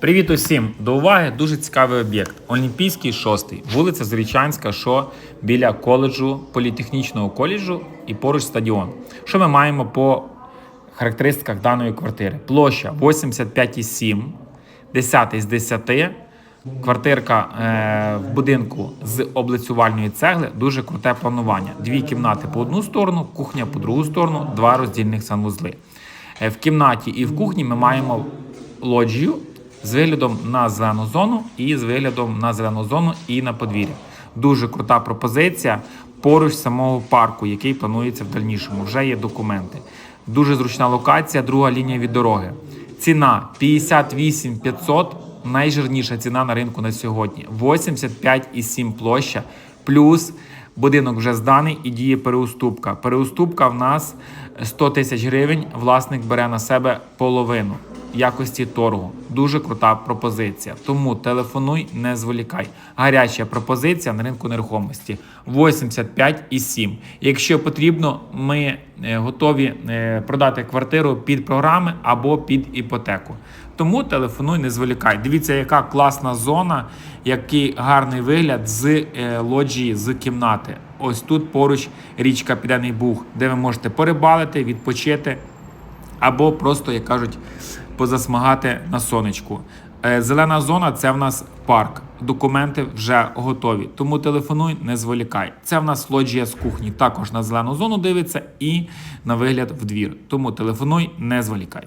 Привіт усім! До уваги дуже цікавий об'єкт. Олімпійський шостий, вулиця Зорічанська, що біля коледжу, політехнічного коледжу і поруч стадіон. Що ми маємо по характеристиках даної квартири? Площа 85,7, 10 з 10. Квартирка е, в будинку з облицювальної цегли дуже круте планування. Дві кімнати по одну сторону, кухня по другу сторону, два роздільних санвузли. Е, В кімнаті і в кухні ми маємо лоджію з виглядом на зелену зону і з виглядом на зелену зону і на подвір'я. Дуже крута пропозиція поруч самого парку, який планується в дальнішому. Вже є документи. Дуже зручна локація, друга лінія від дороги. Ціна 58 500, найжирніша ціна на ринку на сьогодні. 85,7 площа, плюс будинок вже зданий і діє переуступка. Переуступка в нас 100 тисяч гривень. Власник бере на себе половину якості торгу. Дуже крута пропозиція. Тому телефонуй, не зволікай. Гаряча пропозиція на ринку нерухомості 85,7. Якщо потрібно, ми е, готові е, продати квартиру під програми або під іпотеку. Тому телефонуй, не зволікай. Дивіться, яка класна зона, який гарний вигляд з е, лоджії, з кімнати. Ось тут поруч річка Південний Буг, де ви можете порибалити, відпочити або просто, як кажуть, позасмагати на сонечку. Е, Зелена зона це в нас парк. Документи вже готові. Тому телефонуй, не зволікай. Це в нас лоджія з кухні. Також на зелену зону дивиться і на вигляд в двір. Тому телефонуй, не зволікай.